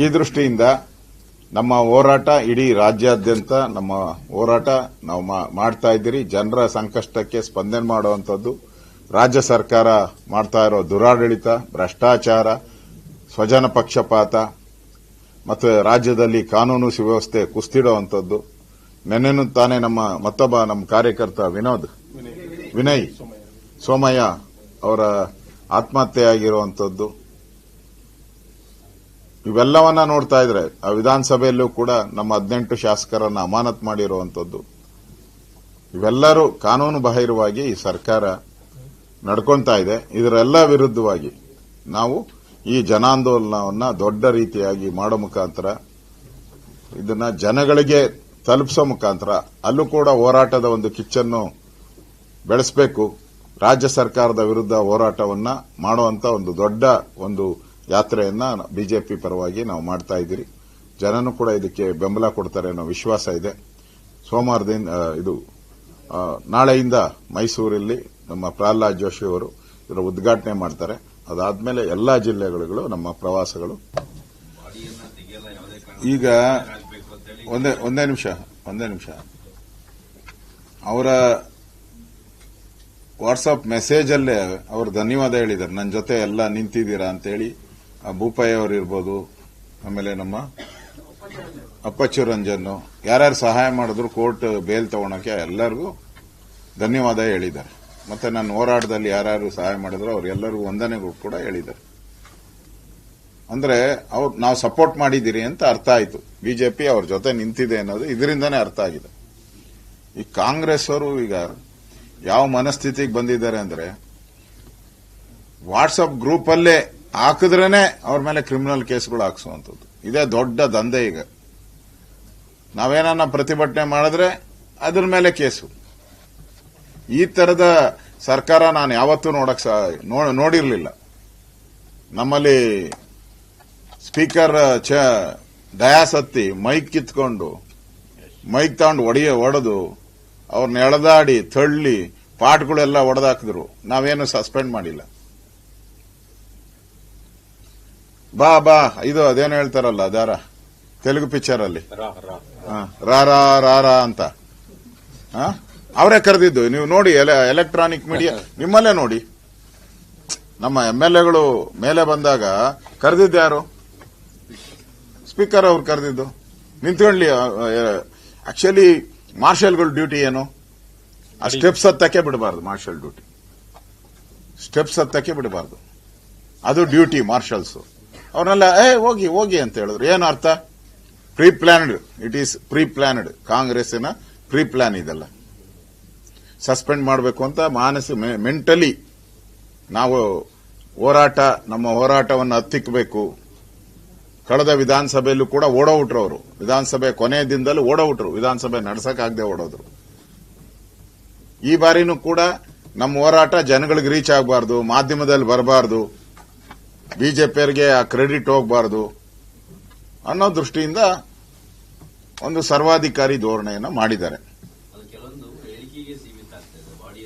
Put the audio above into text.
ಈ ದೃಷ್ಟಿಯಿಂದ ನಮ್ಮ ಹೋರಾಟ ಇಡೀ ರಾಜ್ಯಾದ್ಯಂತ ನಮ್ಮ ಹೋರಾಟ ನಾವು ಮಾಡ್ತಾ ಇದ್ದೀರಿ. ಜನರ ಸಂಕಷ್ಟಕ್ಕೆ ಸ್ಪಂದನೆ ಮಾಡುವಂಥದ್ದು ರಾಜ್ಯ ಸರ್ಕಾರ ಮಾಡ್ತಾ ಇರೋ ದುರಾಡಳಿತ, ಭ್ರಷ್ಟಾಚಾರ, ಸ್ವಜನ ಪಕ್ಷಪಾತ ಮತ್ತು ರಾಜ್ಯದಲ್ಲಿ ಕಾನೂನು ಸುವ್ಯವಸ್ಥೆ ಕುಸ್ತಿಡುವಂಥದ್ದು. ನೆನ್ನೆನೂ ತಾನೇ ನಮ್ಮ ಮತ್ತೊಬ್ಬ ನಮ್ಮ ಕಾರ್ಯಕರ್ತ ವಿನೋದ್, ವಿನಯ್, ಸೋಮಯ್ಯ ಅವರ ಆತ್ಮಹತ್ಯೆಯಾಗಿರುವಂಥದ್ದು. ಇವೆಲ್ಲವನ್ನ ನೋಡ್ತಾ ಇದ್ರೆ ಆ ವಿಧಾನಸಭೆಯಲ್ಲೂ ಕೂಡ ನಮ್ಮ ಹದಿನೆಂಟು ಶಾಸಕರನ್ನ ಅಮಾನತ್ ಮಾಡಿರುವಂತದ್ದು ಇವೆಲ್ಲರೂ ಕಾನೂನು ಬಾಹಿರವಾಗಿ ಈ ಸರ್ಕಾರ ನಡ್ಕೊಂತಾ ಇದೆ. ಇದರೆಲ್ಲ ವಿರುದ್ಧವಾಗಿ ನಾವು ಈ ಜನಾಂದೋಲನವನ್ನ ದೊಡ್ಡ ರೀತಿಯಾಗಿ ಮಾಡೋ ಮುಖಾಂತರ, ಇದನ್ನ ಜನಗಳಿಗೆ ತಲುಪಿಸೋ ಮುಖಾಂತರ, ಅಲ್ಲೂ ಕೂಡ ಹೋರಾಟದ ಒಂದು ಕಿಚ್ಚನ್ನು ಬೆಳೆಸಬೇಕು. ರಾಜ್ಯ ಸರ್ಕಾರದ ವಿರುದ್ಧ ಹೋರಾಟವನ್ನ ಮಾಡುವಂತ ಒಂದು ದೊಡ್ಡ ಒಂದು ಯಾತ್ರೆಯನ್ನ ಬಿಜೆಪಿ ಪರವಾಗಿ ನಾವು ಮಾಡ್ತಾ ಇದ್ದೀರಿ. ಜನನು ಕೂಡ ಇದಕ್ಕೆ ಬೆಂಬಲ ಕೊಡ್ತಾರೆ ಅನ್ನೋ ವಿಶ್ವಾಸ ಇದೆ. ಸೋಮವಾರದಿಂದ ಇದು ನಾಳೆಯಿಂದ ಮೈಸೂರಲ್ಲಿ ನಮ್ಮ ಪ್ರಹ್ಲಾದ್ ಜೋಶಿ ಅವರು ಇದರ ಉದ್ಘಾಟನೆ ಮಾಡ್ತಾರೆ. ಅದಾದ್ಮೇಲೆ ಎಲ್ಲಾ ಜಿಲ್ಲೆಗಳು ನಮ್ಮ ಪ್ರವಾಸಗಳು. ಈಗ ಒಂದೇ ಒಂದೇ ನಿಮಿಷ ಒಂದೇ ನಿಮಿಷ. ಅವರ ವಾಟ್ಸಪ್ ಮೆಸೇಜ್ ಅಲ್ಲೇ ಅವರು ಧನ್ಯವಾದ ಹೇಳಿದ್ದಾರೆ. ನನ್ನ ಜೊತೆ ಎಲ್ಲ ನಿಂತಿದ್ದೀರಾ ಅಂತೇಳಿ ಆ ಭೂಪಯ್ಯ ಅವರು ಇರ್ಬೋದು, ಆಮೇಲೆ ನಮ್ಮ ಅಪ್ಪಚ್ಚು ರಂಜನ್ ಯಾರ್ಯಾರು ಸಹಾಯ ಮಾಡಿದ್ರು ಕೋರ್ಟ್ ಬೇಲ್ ತಗೊಳಕ್ಕೆ ಎಲ್ಲರಿಗೂ ಧನ್ಯವಾದ ಹೇಳಿದ್ದಾರೆ. ಮತ್ತೆ ನನ್ನ ಹೋರಾಟದಲ್ಲಿ ಯಾರ್ಯಾರು ಸಹಾಯ ಮಾಡಿದ್ರು ಅವರೆಲ್ಲರಿಗೂ ವಂದನೆಗಳು ಕೂಡ ಹೇಳಿದ್ದಾರೆ. ಅಂದ್ರೆ ಅವ್ರು ನಾವು ಸಪೋರ್ಟ್ ಮಾಡಿದ್ದೀರಿ ಅಂತ ಅರ್ಥ ಆಯಿತು. ಬಿಜೆಪಿ ಅವ್ರ ಜೊತೆ ನಿಂತಿದೆ ಅನ್ನೋದು ಇದರಿಂದನೇ ಅರ್ಥ ಆಗಿದೆ. ಈ ಕಾಂಗ್ರೆಸ್ ಅವರು ಈಗ ಯಾವ ಮನಸ್ಥಿತಿಗೆ ಬಂದಿದ್ದಾರೆ ಅಂದ್ರೆ ವಾಟ್ಸಪ್ ಗ್ರೂಪ್ ಅಲ್ಲೇ ಹಾಕಿದ್ರೇನೆ ಅವ್ರ ಮೇಲೆ ಕ್ರಿಮಿನಲ್ ಕೇಸ್ಗಳು ಹಾಕ್ಸುವಂಥದ್ದು. ಇದೇ ದೊಡ್ಡ ದಂಧೆ ಈಗ. ನಾವೇನನ್ನ ಪ್ರತಿಭಟನೆ ಮಾಡಿದ್ರೆ ಅದ್ರ ಮೇಲೆ ಕೇಸು. ಈ ತರದ ಸರ್ಕಾರ ನಾನು ಯಾವತ್ತೂ ನೋಡಕ್ ನೋಡಿರಲಿಲ್ಲ. ನಮ್ಮಲ್ಲಿ ಸ್ಪೀಕರ್, ಚ ಡಯಾಸ್ ಹತ್ತಿ ಮೈಕ್ ಕಿತ್ಕೊಂಡು, ಮೈಕ್ ತಗೊಂಡು ಒಡೆಯ, ಒಡೆದು ಅವ್ರನ್ನ ಎಳೆದಾಡಿ, ತಳ್ಳಿ, ಪಾಟ್ಗಳೆಲ್ಲ ಒಡೆದಾಕಿದ್ರು. ನಾವೇನು ಸಸ್ಪೆಂಡ್ ಮಾಡಿಲ್ಲ. ಬಾ ಬಾ. ಇದು ಅದೇನು ಹೇಳ್ತಾರಲ್ಲ ದಾರ ತೆಲುಗು ಪಿಕ್ಚರ್ ಅಲ್ಲಿ. ರಾ ರಾ ರಾ ರಾ ಅಂತ? ಅವರೇ ಕರೆದಿದ್ದು. ನೀವು ನೋಡಿ ಎಲೆಕ್ಟ್ರಾನಿಕ್ ಮೀಡಿಯಾ ನಿಮ್ಮಲ್ಲೇ ನೋಡಿ. ನಮ್ಮ ಎಂ ಎಲ್ ಎಗಳು ಮೇಲೆ ಬಂದಾಗ ಕರೆದಿದ್ದು ಯಾರು? ಸ್ಪೀಕರ್ ಅವ್ರು ಕರೆದಿದ್ದು. ನಿಂತ್ಕೊಳ್ಳಿ ಆಕ್ಚುಲಿ ಮಾರ್ಷಲ್ಗಳು ಡ್ಯೂಟಿ ಏನು? ಆ ಸ್ಟೆಪ್ಸ್ ಹತ್ತಕ್ಕೆ ಬಿಡಬಾರ್ದು, ಮಾರ್ಷಲ್ ಡ್ಯೂಟಿ ಸ್ಟೆಪ್ಸ್ ಹತ್ತಕ್ಕೆ ಬಿಡಬಾರ್ದು. ಅದು ಡ್ಯೂಟಿ ಮಾರ್ಷಲ್ಸ್. ಅವ್ರನ್ನೆಲ್ಲ, ಏ, ಹೋಗಿ ಹೋಗಿ ಅಂತ ಹೇಳಿದ್ರು. ಏನು ಅರ್ಥ? Pre planned it is pre planned ಕಾಂಗ್ರೆಸ್ಸಿನ ಪ್ರೀ ಪ್ಲಾನ್ ಇದೆಲ್ಲ. ಸಸ್ಪೆಂಡ್ ಮಾಡಬೇಕು ಅಂತ ಮಾನಸ ಮೆಂಟಲಿ ನಾವು ಹೋರಾಟ, ನಮ್ಮ ಹೋರಾಟವನ್ನು ಹತ್ತಿಕ್ಕಬೇಕು ಕಳೆದ ವಿಧಾನಸಭೆಯಲ್ಲೂ ಕೂಡ ಓಡೋಬಿಟ್ರು ಅವರು. ವಿಧಾನಸಭೆ ಕೊನೆಯ ದಿನದಲ್ಲಿ ಓಡೋಬಿಟ್ರು ವಿಧಾನಸಭೆ ನಡ್ಸಕ್ಕಾಗದೆ ಓಡೋದ್ರು. ಈ ಬಾರಿನೂ ಕೂಡ ನಮ್ಮ ಹೋರಾಟ ಜನಗಳಿಗೆ ರೀಚ್ ಆಗಬಾರ್ದು, ಮಾಧ್ಯಮದಲ್ಲಿ ಬರಬಾರ್ದು. ಬಿಜೆಪಿಯರಿಗೆ ಆ ಕ್ರೆಡಿಟ್ ಹೋಗಬಾರದು ಅನ್ನೋ ದೃಷ್ಟಿಯಿಂದ ಒಂದು ಸರ್ವಾಧಿಕಾರಿ ಧೋರಣೆಯನ್ನು ಮಾಡಿದ್ದಾರೆ.